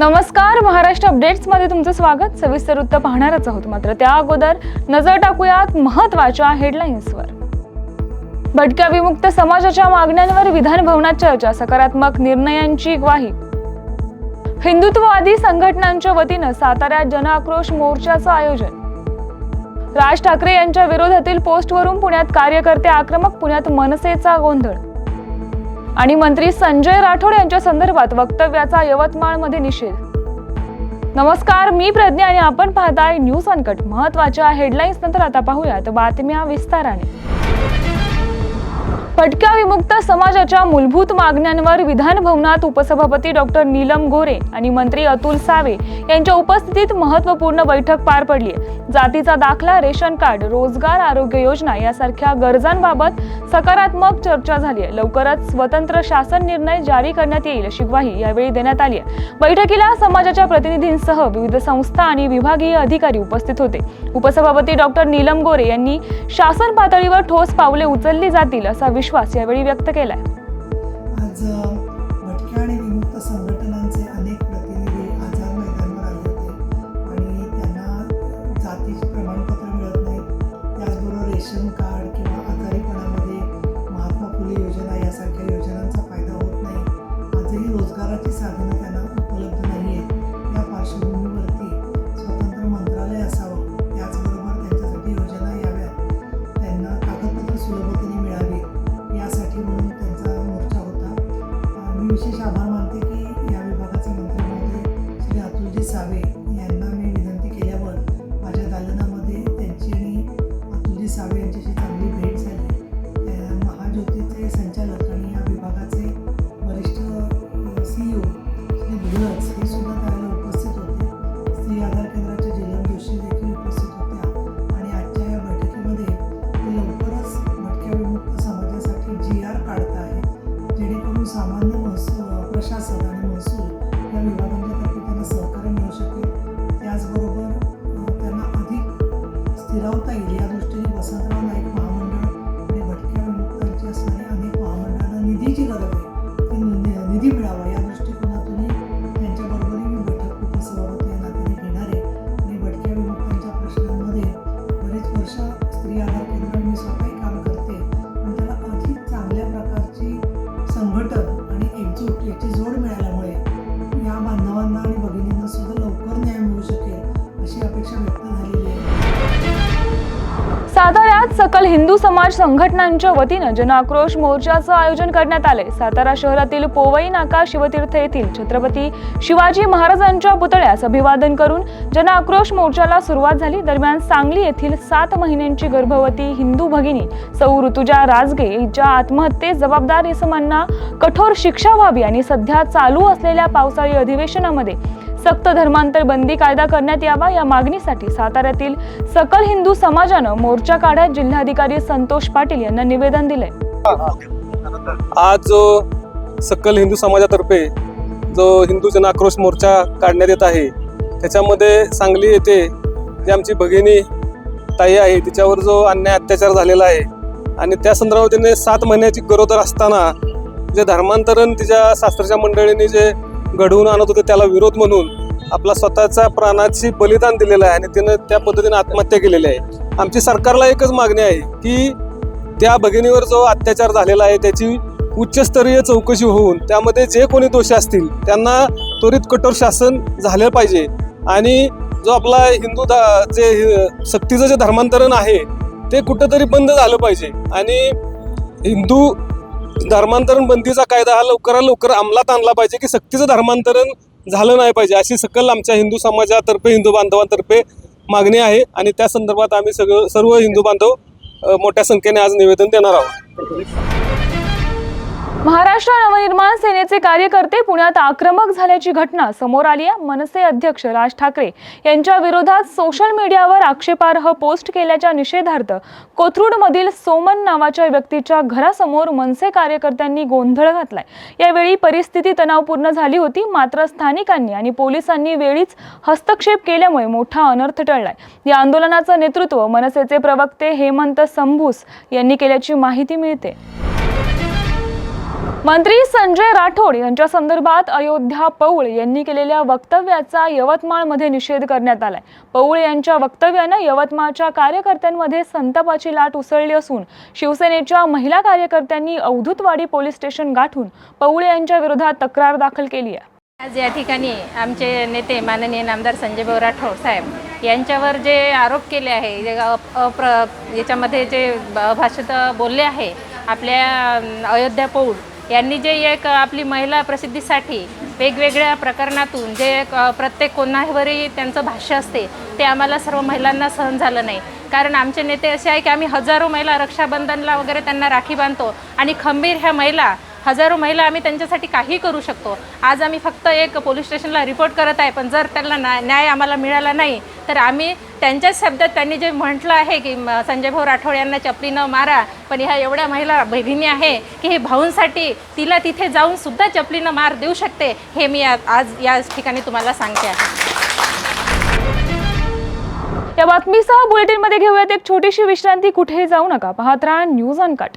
नमस्कार महाराष्ट्र अपडेट्समध्ये तुमचं स्वागत. सविस्तर वृत्त पाहणारच आहोत मात्र त्या अगोदर नजर टाकूयात महत्त्वाच्या हेडलाईन्सवर भटक्या विमुक्त समाजाच्या मागण्यांवर विधानभवनात चर्चा सकारात्मक निर्णयांची ग्वाही. हिंदुत्ववादी संघटनांच्या वतीनं साताऱ्यात जनआक्रोश मोर्चाचं आयोजन. राज ठाकरे यांच्या विरोधातील पोस्टवरून पुण्यात कार्यकर्ते आक्रमक पुण्यात मनसेचा गोंधळ. आणि मंत्री संजय राठोड यांच्या संदर्भात वक्तव्याचा यवतमाळमध्ये निषेध. नमस्कार मी प्रज्ञा आणि आपण पाहताय न्यूज अनकट. महत्त्वाच्या हेडलाईन्स नंतर आता पाहूयात बातम्या विस्ताराने. फटक्या विमुक्त समाजाच्या मूलभूत मागण्यांवर विधानभवनात उपसभापती डॉक्टर नीलम गोरे आणि मंत्री अतुल सावे यांच्या उपस्थितीत महत्त्वपूर्ण बैठक पार पडली. जातीचा दाखला रेशन कार्ड रोजगार आरोग्य योजना यासारख्या गरजांबाबत सकारात्मक चर्चा झाली आहे. लवकरच स्वतंत्र शासन निर्णय जारी करण्यात येईल अशी ग्वाही यावेळी देण्यात आली आहे. बैठकीला समाजाच्या प्रतिनिधींसह विविध संस्था आणि विभागीय अधिकारी उपस्थित होते. उपसभापती डॉक्टर नीलम गोरे यांनी शासन पातळीवर ठोस पावले उचलली जातील असा विश्वास यावेळी व्यक्त केलाय. आज हिंदू समाज संघटनांच्या वतीनं जनआक्रोश मोर्चाचं आयोजन करण्यात आले सातारा शहरातील पोवई नाका शिवतीर्थ येथील छत्रपती शिवाजी महाराजांच्या पुतळ्यास अभिवादन करून जनआक्रोश मोर्चाला सुरुवात झाली. दरम्यान सांगली येथील सात महिन्यांची गर्भवती हिंदू भगिनी सौ ऋतुजा राजगे हिच्या आत्महत्येस जबाबदार इसमांना कठोर शिक्षा व्हावी आणि सध्या चालू असलेल्या पावसाळी अधिवेशनामध्ये सक्त धर्मांतर बंदी कायदा करण्यात यावा या मागणीसाठी साताऱ्यातील सकल हिंदू समाजानं मोर्चा काढ्यात जिल्हाधिकारी संतोष पाटील यांना निवेदन दिले आज जो सकल हिंदू समाजातर्फे जो हिंदू जन आक्रोश मोर्चा काढण्यात येत आहे त्याच्यामध्ये सांगली येथे जी आमची भगिनी ताई आहे तिच्यावर जो अन्याय अत्याचार झालेला आहे आणि त्या संदर्भात तिने सात महिन्याची गरोदर असताना जे धर्मांतरण तिच्या शास्त्राच्या मंडळीने जे घडवून आणत होते त्याला विरोध म्हणून आपला स्वतःचा प्राणाची बलिदान दिलेलं आहे आणि तिनं त्या पद्धतीने आत्महत्या केलेली आहे. आमची सरकारला एकच मागणी आहे की त्या भगिनीवर जो अत्याचार झालेला आहे त्याची उच्चस्तरीय चौकशी होऊन त्यामध्ये जे कोणी दोषी असतील त्यांना त्वरित कठोर शासन झालं पाहिजे. आणि जो आपला हिंदू धा- जे सक्तीचं जे धर्मांतरण आहे ते कुठंतरी बंद झालं पाहिजे. आणि हिंदू धर्मांतरण बंदीचा कायदा हा लवकरात लवकर अंमलात आणला पाहिजे की सक्तीचं धर्मांतरण झालं नाही पाहिजे. अशी सकल आमच्या हिंदू समाजातर्फे हिंदू बांधवांतर्फे मागणी आहे आणि त्या संदर्भात आम्ही सगळं सर्व हिंदू बांधव मोठ्या संख्येने आज निवेदन देणार आहोत. महाराष्ट्र नवनिर्माण सेनेचे कार्यकर्ते पुण्यात आक्रमक झाल्याची घटना समोर आली आहे. मनसे अध्यक्ष राज ठाकरे यांच्या विरोधात सोशल मीडियावर आक्षेपार्ह पोस्ट केल्याच्या निषेधार्थ कोथरूडमधील सोमन नावाच्या व्यक्तीच्या घरासमोर मनसे कार्यकर्त्यांनी गोंधळ घातलाय. यावेळी परिस्थिती तणावपूर्ण झाली होती मात्र स्थानिकांनी आणि पोलिसांनी वेळीच हस्तक्षेप केल्यामुळे मोठा अनर्थ टळलाय. या आंदोलनाचं नेतृत्व मनसेचे प्रवक्ते हेमंत संभूस यांनी केल्याची माहिती मिळते. मंत्री संजय राठोड यांच्या संदर्भात अयोध्या पौळ यांनी केलेल्या वक्तव्याचा यवतमाळमध्ये निषेध करण्यात आलाय. पौळ यांच्या वक्तव्यानं यवतमाळच्या कार्यकर्त्यांमध्ये संतापाची लाट उसळली असून शिवसेनेच्या महिला कार्यकर्त्यांनी अवधूतवाडी पोलीस स्टेशन गाठून पौळ यांच्या विरोधात तक्रार दाखल केली आहे. आज या ठिकाणी आमचे नेते माननीय नामदार संजय भाऊ राठोड साहेब यांच्यावर जे आरोप केले आहे अप- याच्यामध्ये जे भाषेत बोलले आहे आपल्या अयोध्या पौळ यांनी जे एक आपली महिला प्रसिद्धीसाठी वेगवेगळ्या प्रकरणातून जे एक प्रत्येक कोणावरही त्यांचं भाष्य असते ते आम्हाला सर्व महिलांना सहन झालं नाही. कारण आमचे नेते असे आहे की आम्ही हजारो महिला रक्षाबंधनला वगैरे त्यांना राखी बांधतो आणि खंबीर ह्या महिला हजारो महिला आम्ही त्यांच्यासाठी काही करू शकतो. आज आम्ही फक्त एक पोलीस स्टेशनला रिपोर्ट करत आहे पण जर त्यांना ना- न्याय आम्हाला मिळाला नाही तर आम्ही त्यांच्याच शब्दात त्यांनी जे म्हटलं आहे की संजय भाऊ राठोड यांना चपलीनं मारा पण ह्या एवढ्या महिला भगिनी आहे की हे भाऊंसाठी तिला तिथे जाऊन सुद्धा चपलीनं मार देऊ शकते हे मी आज या ठिकाणी तुम्हाला सांगते आहे. या बातमीसह बुलेटिनमध्ये घेऊयात एक छोटीशी विश्रांती. कुठेही जाऊ नका. पाहत राहा न्यूज अनकट.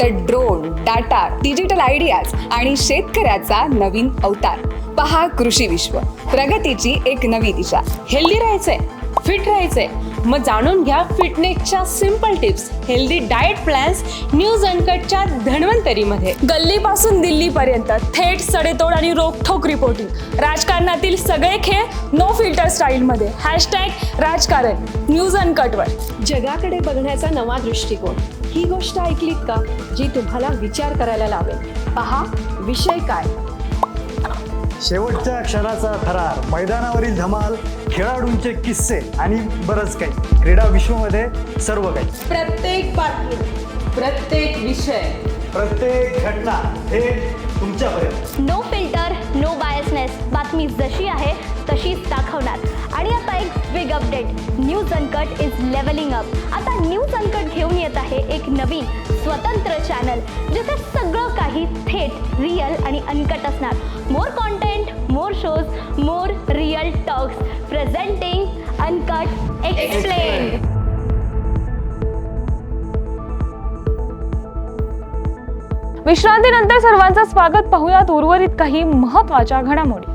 तर ड्रोन डाटा डिजिटल आयडियाज आणि शेतकऱ्याचा नवीन अवतार. पहा कृषी विश्व. प्रगतीची एक नवी दिशा. हेल्दी राहायचंय फिट राहायचंय. मग जाणून घ्या फिटनेसच्या simple tips healthy diet plans news अनकटच्या धन्वंतरीमध्ये. गल्लीपासून दिल्लीपर्यंत थेट सडेतोड आणि रोखोक रिपोर्टिंग राजकारणातील सगळे खेळ नो फिल्टर स्टाईलमध्ये हॅशटॅग राजकारण न्यूज अनकटवर जगाकडे बघण्याचा नवा दृष्टिकोन. ही गोष्ट ऐकलीत का जी तुम्हाला विचार करायला लावेल? पहा विषय काय? शेवटच्या क्षणाचा थरार मैदानावरील धमाल खेळाडूंचे किस्से आणि बरंच काही. क्रीडा विश्वमध्ये सर्व काही. प्रत्येक बातमी प्रत्येक विषय. प्रत्येक घटना हे तुमच्यापर्यंत. नो फिल्टर नो बायसनेस बातमी जशी आहे तशीच दाखवणार. आणि आता big update news uncut is levelling up आता न्यूज अनकट घेऊन येत आहे एक नवीन स्वतंत्र चॅनल जिथे सगळं काही थेट रिअल आणि अनकट असणार. More content more shows more real talks presenting uncut explain विश्रांतीनंतर सर्वांचं स्वागत. पाहूयात उर्वरित काही महत्त्वाच्या घडामोडी.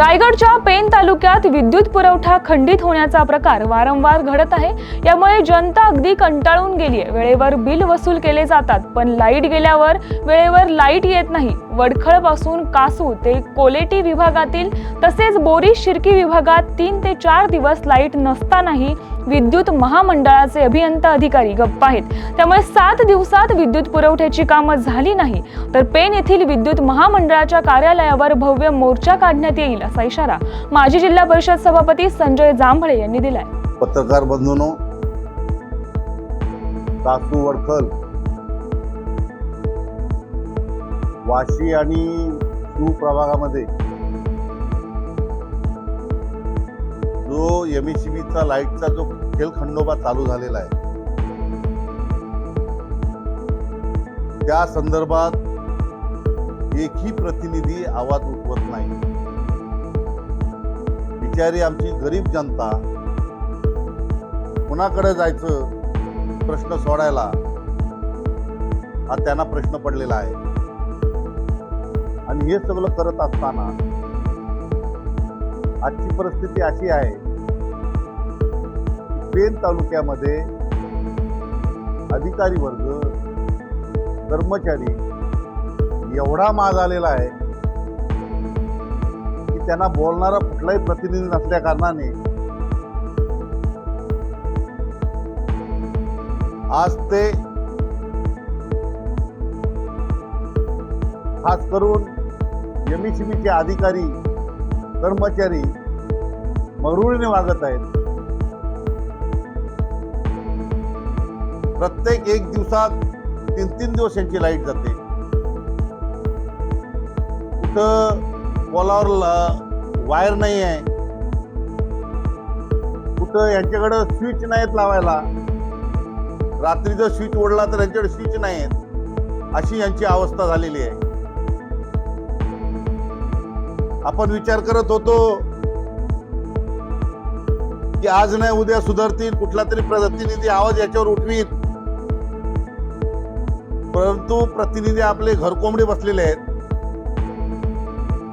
रायगडच्या पेन तालुक्यात विद्युत पुरवठा खंडित होण्याचा प्रकार वारंवार घडत आहे. यामुळे जनता अगदी कंटाळून गेली आहे. वेळेवर बिल वसूल केले जातात पण लाइट गेल्यावर वेळेवर लाइट येत नाही. वडखळपासून कासू ते कोलेटी विभागातील तसेच बोरी शिर्की विभागात तीन ते चार दिवस लाइट नसतानाही विद्युत महामंडळाचे अभियंता अधिकारी गप्प आहेत. त्यामुळे सात दिवसात विद्युत पुरवठ्याची कामं झाली नाही. तर पेन येथील विद्युत महामंडळाच्या कार्यालयावर भव्य मोर्चा काढण्यात येईल असा इशारा माजी जिल्हा परिषद सभापती संजय जांभळे यांनी दिलाय. पत्रकार बंधूंनो कासू वडखल वाशी आणि प्रभागामध्ये जो एम ई सी लाईटचा जो खेळखंडोबा चालू झालेला आहे त्या संदर्भात एकही प्रतिनिधी आवाज उठवत नाही. बिचारी आमची गरीब जनता. कुणाकडे जायचं प्रश्न सोडायला? हा त्यांना प्रश्न पडलेला आहे. आणि हे सगळं करत असताना आजची परिस्थिती अशी आहे पेन तालुक्यामध्ये अधिकारी वर्ग कर्मचारी एवढा माग आलेला आहे त्यांना बोलणारा कुठलाही प्रतिनिधी नसल्या कारणाने आज ते खास करून एम चे अधिकारी कर्मचारी मरुळीने वागत आहेत. प्रत्येक एक दिवसात तीन तीन दिवस यांची लाइट जाते. कुठं पोलावर वायर नाही आहे कुठं यांच्याकडं स्विच नाहीत लावायला. रात्री जर स्विच ओढला तर यांच्याकडे स्विच नाही आहेत अशी यांची अवस्था झालेली आहे. आपण विचार करत होतो की आज नाही उद्या सुधारतील कुठला तरी प्रतिनिधी आवाज याच्यावर उठवीत परंतु प्रतिनिधी आपले घरकोंबडे बसलेले आहेत.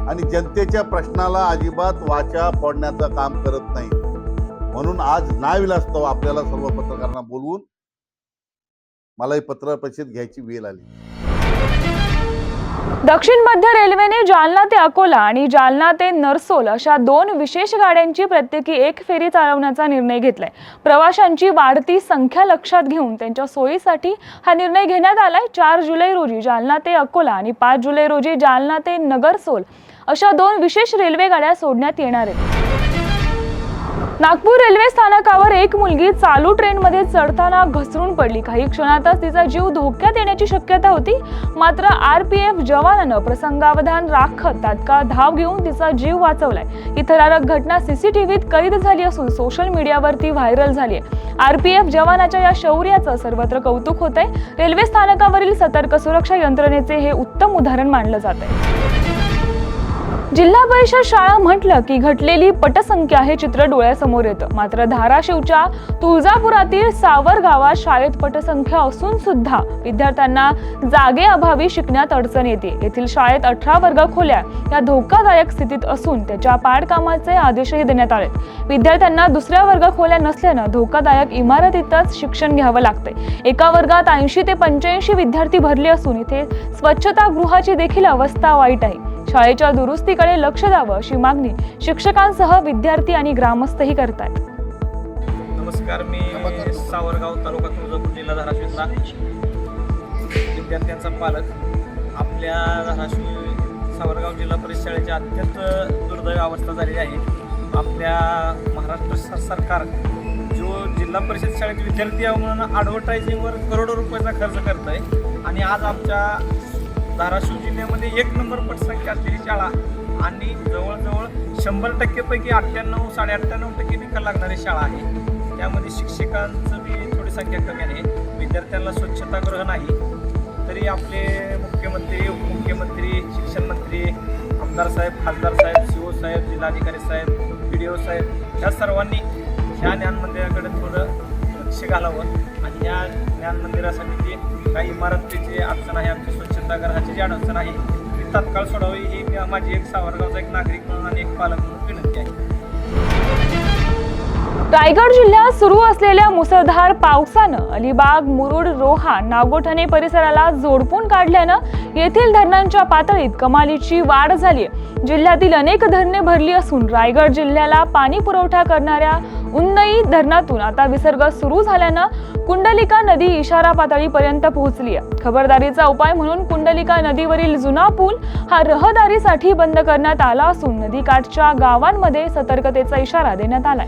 आणि जनतेच्या प्रश्नाला अजिबात वाचा फोडण्याचं काम करत नाही. म्हणून आज नाविलास्तव आपल्याला सर्व पत्रकारांना बोलवून मला ही पत्र परिषद घ्यायची वेळ आली. दक्षिण मध्य रेल्वेने जालना ते अकोला आणि जालना ते नरसोल अशा दोन विशेष गाड्यांची प्रत्येकी एक फेरी चालवण्याचा निर्णय घेतलाय. प्रवाशांची वाढती संख्या लक्षात घेऊन त्यांच्या सोयीसाठी हा निर्णय घेण्यात आलाय. चार जुलै रोजी जालना ते अकोला आणि पाच जुलै रोजी जालना ते नगरसोल अशा दोन विशेष रेल्वे गाड्या सोडण्यात येणार आहेत. नागपूर रेल्वे स्थानकावर एक मुलगी चालू ट्रेनमध्ये चढताना घसरून पडली. काही क्षणातच तिचा जीव धोक्यात येण्याची शक्यता होती. मात्र आर पी एफ जवानानं प्रसंगावधान राखत तात्काळ धाव घेऊन तिचा जीव वाचवलाय. ही थरारक घटना सीसीटीव्हीत कैद झाली असून सोशल मीडियावरती व्हायरल झाली आहे आर पी एफ जवानाच्या या शौर्याचं सर्वत्र कौतुक होत आहे रेल्वे स्थानकावरील सतर्क सुरक्षा यंत्रणेचे हे उत्तम उदाहरण मानलं जात आहे जिल्हा परिषद शाळा म्हटलं की घटलेली पटसंख्या हे चित्र डोळ्यासमोर येतं. मात्र धाराशिवच्या तुळजापुरातील सावर गावात शाळेत पटसंख्या असून सुद्धा विद्यार्थ्यांना जागेअभावी शिकण्यात अडचण येते. येथील शाळेत अठरा वर्ग खोल्या या धोकादायक स्थितीत असून त्याच्या पाडकामाचे आदेशही देण्यात आले विद्यार्थ्यांना दुसऱ्या वर्ग खोल्या नसल्यानं धोकादायक इमारतीतच शिक्षण घ्यावं लागतंय. एका वर्गात ऐंशी ते पंच्याऐंशी विद्यार्थी भरले असून इथे स्वच्छतागृहाची देखील अवस्था वाईट आहे. शाळेच्या दुरुस्तीकडे लक्ष द्यावं अशी मागणी शिक्षकांसह विद्यार्थी आणि ग्रामस्थही करतायत. नमस्कार मी सावरगाव तालुका तुळजापूर जिल्हा धाराशिवला विद्यार्थ्यांचा पालक. आपल्या धाराशिव सावरगाव जिल्हा परिषद शाळेची अत्यंत दुर्दैव अवस्था झालेली आहे. आपल्या महाराष्ट्र सरकार जो जिल्हा परिषद शाळेचे विद्यार्थी आहे म्हणून ॲडव्हर्टायझिंगवर करोडो रुपयाचा खर्च करत आहे आणि आज आमच्या धाराशिव जिल्ह्यामध्ये एक नंबर पटसंख्या असलेली शाळा आणि जवळजवळ शंभर टक्केपैकी अठ्ठ्याण्णव साडे अठ्ठ्याण्णव टक्के निकाल लागणारी शाळा आहे. त्यामध्ये शिक्षकांचं बी थोडी संख्या कमी आहे. विद्यार्थ्यांना स्वच्छतागृह नाही तरी आपले मुख्यमंत्री उपमुख्यमंत्री शिक्षण मंत्री आमदार साहेब खासदार साहेब सी ओ साहेब जिल्हाधिकारी साहेब पी डी ओ साहेब या सर्वांनी ह्या ज्ञान मंदिराकडे थोडं लक्ष घालावं. आणि या ज्ञान मंदिरासाठी जे काही इमारतीची अडचण आहे आमची स्वच्छतागृहाची जी अडचण आहे ती तात्काळ सोडावी ही माझी एक सावरगावचा एक नागरिक म्हणून आणि एक पालक म्हणून विनंती रायगड जिल्ह्यात सुरू असलेल्या मुसळधार पावसानं अलिबाग मुरुड रोहा नागोठणे परिसराला जोडपून काढल्यानं येथील धरणांच्या पातळीत कमालीची वाढ झाली आहे. जिल्ह्यातील अनेक धरणे भरली असून रायगड जिल्ह्याला पाणी पुरवठा करणाऱ्या उन्नई धरणातून आता विसर्ग सुरू झाल्यानं कुंडलिका नदी इशारा पातळीपर्यंत पोहोचली आहे. खबरदारीचा उपाय म्हणून कुंडलिका नदीवरील जुना पूल हा रहदारीसाठी बंद करण्यात आला असून नदीकाठच्या गावांमध्ये सतर्कतेचा इशारा देण्यात आलाय.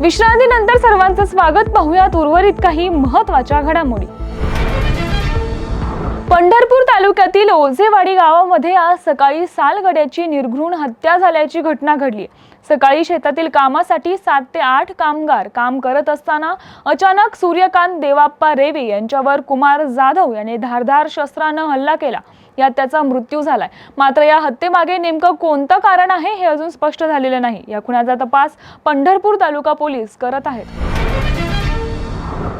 विश्रांतीनंतर सर्वांचं स्वागत पाहुयात उर्वरित काही महत्त्वाच्या घडामोडी. पंढरपूर तालुक्यातील ओझेवाडी गावामध्ये आज सकाळी सालगड्याची निर्घृण हत्या झाल्याची घटना घडली. सकाळी शेतातील कामासाठी सात ते आठ कामगार काम करत असताना अचानक सूर्यकांत देवाप्पा रेवे यांच्यावर कुमार जाधव याने धारधार शस्त्रानं हल्ला केला. यात त्याचा मृत्यू झालाय. मात्र या हत्येमागे नेमकं कोणतं कारण आहे हे अजून स्पष्ट झालेलं नाही. या खुनाचा तपास पंढरपूर तालुका पोलीस करत आहेत.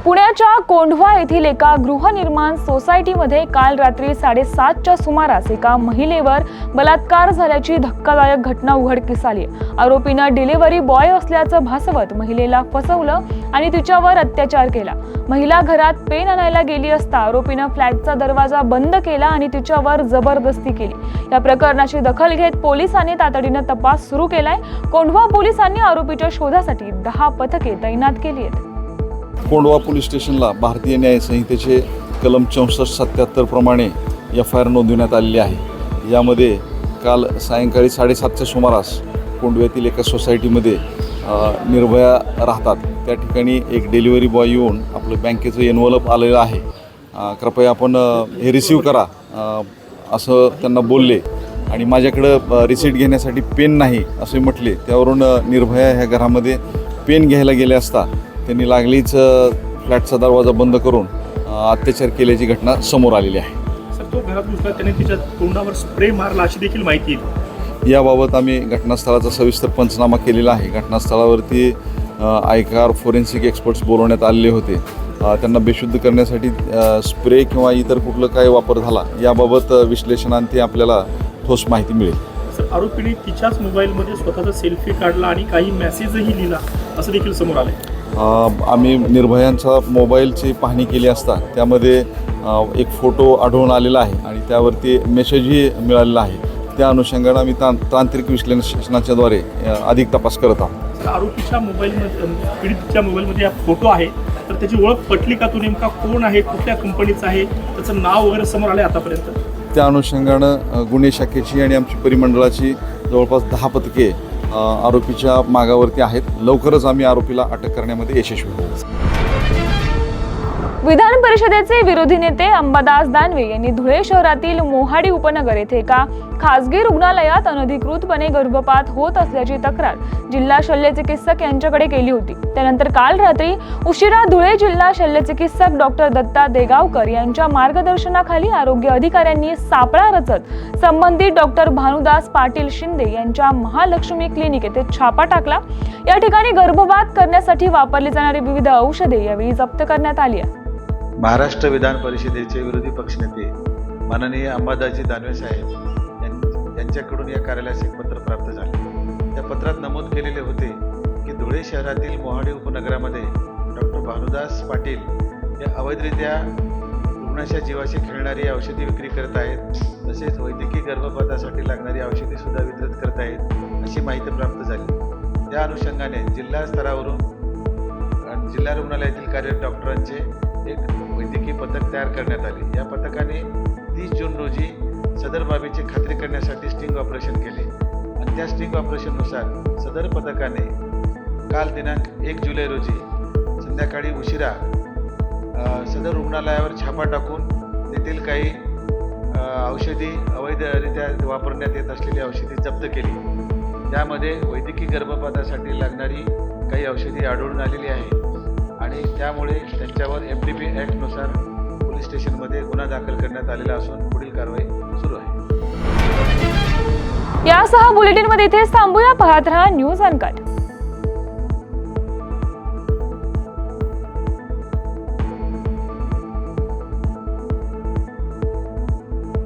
पुण्याच्या कोंढवा येथील एका गृहनिर्माण सोसायटीमध्ये काल रात्री साडेसातच्या सुमारास एका महिलेवर बलात्कार झाल्याची धक्कादायक घटना उघडकीस आली. आरोपीनं डिलिव्हरी बॉय असल्याचं भासवत महिलेला फसवलं आणि तिच्यावर अत्याचार केला. महिला घरात पेन आणायला गेली असता आरोपीनं फ्लॅटचा दरवाजा बंद केला आणि तिच्यावर जबरदस्ती केली. या प्रकरणाची दखल घेत पोलिसांनी तातडीनं तपास सुरू केलाय. कोंढवा पोलिसांनी आरोपीच्या शोधासाठी दहा पथके तैनात केली आहेत. कोंडवा पोलीस स्टेशनला भारतीय न्यायसंहितेचे कलम चौसष्ट सत्याहत्तरप्रमाणे एफ आय आर नोंदवण्यात आलेली आहे. यामध्ये काल सायंकाळी साडेसातच्या सुमारास कोंडव्यातील एका सोसायटीमध्ये निर्भया राहतात. त्या ठिकाणी एक डिलिव्हरी बॉय येऊन आपलं बँकेचं एनवलप आलेलं आहे. कृपया आपण हे रिसीव करा. असं त्यांना बोलले. आणि माझ्याकडं रिसीट घेण्यासाठी पेन नाही असे म्हटले. त्यावरून निर्भया ह्या घरामध्ये पेन घ्यायला गेले असता त्यांनी लागलीच फ्लॅटचा दरवाजा बंद करून अत्याचार केल्याची घटना समोर आलेली आहे. सर तो घरात घुसला त्याने तिच्या तोंडावर स्प्रे मारला अशी देखील माहिती याबाबत आम्ही घटनास्थळाचा सविस्तर पंचनामा केलेला आहे. घटनास्थळावरती आयकार फोरेन्सिक एक्सपर्ट्स बोलवण्यात आलेले होते. त्यांना बेशुद्ध करण्यासाठी स्प्रे किंवा इतर कुठलं काय वापर झाला याबाबत विश्लेषणांती आपल्याला ठोस माहिती मिळेल. सर आरोपीने तिच्याच मोबाईलमध्ये स्वतःचा सेल्फी काढला आणि काही मेसेजही लिहिला असं देखील समोर आलंय. अ, आम्ही निर्भयांचा मोबाईलची पाहणी केली असता त्यामध्ये एक फोटो आढळून आलेला आहे आणि त्यावरती मेसेजही मिळालेला आहे. त्या अनुषंगानं आम्ही तां तांत्रिक विश्लेषणाच्याद्वारे अधिक तपास करत आहोत. आरोपीच्या मोबाईलमध्ये पीडितच्या मोबाईलमध्ये हा फोटो आहे. तर त्याची ओळख पटली का तो नेमका कोण आहे? कुठल्या कंपनीचा आहे? त्याचं नाव वगैरे समोर आलंय आतापर्यंत. त्या अनुषंगानं गुन्हे शाखेची आणि आमची परिमंडळाची जवळपास दहा पथके आरोपीच्या मागावरती आहेत. लवकरच आम्ही आरोपीला अटक करण्यामध्ये यशस्वी होऊ. विधान परिषदेचे विरोधी नेते अंबादास दानवे यांनी धुळे शहरातील मोहाडी उपनगर येथे एका खासगी रुग्णालयात अनधिकृतपणे गर्भपात होत असल्याची तक्रार जिल्हा शल्य चिकित्सक यांच्याकडे केली होती. त्यानंतर काल रात्री उशिरा धुळे जिल्हा शल्य चिकित्सक डॉक्टर दत्ता देगावकर यांच्या मार्गदर्शनाखाली आरोग्य अधिकाऱ्यांनी सापळा रचत संबंधित डॉक्टर भानुदास पाटील शिंदे यांच्या महालक्ष्मी क्लिनिक येथे छापा टाकला. या ठिकाणी गर्भपात करण्यासाठी वापरली जाणारी विविध औषधे यावेळी जप्त करण्यात आली आहे. महाराष्ट्र विधान परिषदेचे विरोधी पक्षनेते माननीय अंबादाजी दानवे साहेब यांच्याकडून या कार्यालयास एक पत्र प्राप्त झाले. त्या पत्रात नमूद केलेले होते की धुळे शहरातील मोहाडी उपनगरामध्ये डॉक्टर भानुदास पाटील हे अवैधरित्या रुग्णाच्या जीवाशी खेळणारी औषधी विक्री करत आहेत तसेच वैद्यकीय गर्भपातासाठी लागणारी औषधी सुद्धा वितरित करत आहेत अशी माहिती प्राप्त झाली. त्या अनुषंगाने जिल्हा स्तरावरून जिल्हा रुग्णालयातील कार्यरत डॉक्टरांचे एक वैद्यकीय पथक तयार करण्यात आले. या पथकाने तीस जून रोजी सदर बाबीची खात्री करण्यासाठी स्टिंग ऑपरेशन केले. आणि त्या स्टिंग ऑपरेशननुसार सदर पथकाने काल दिनांक एक जुलै रोजी संध्याकाळी उशिरा सदर रुग्णालयावर छापा टाकून तेथील काही औषधी अवैधरित्या वापरण्यात येत असलेली औषधी जप्त केली. त्यामध्ये वैद्यकीय गर्भपातासाठी लागणारी काही औषधी आढळून आलेली आहे. आणि त्यामुळे त्यांच्यावर एम डी पी ॲक्टनुसार पोलीस स्टेशनमध्ये गुन्हा दाखल करण्यात आलेला असून पुढील कारवाई यासह बुलेटिनमध्ये इथेच थांबूया. पाहत रहा न्यूज अनकट.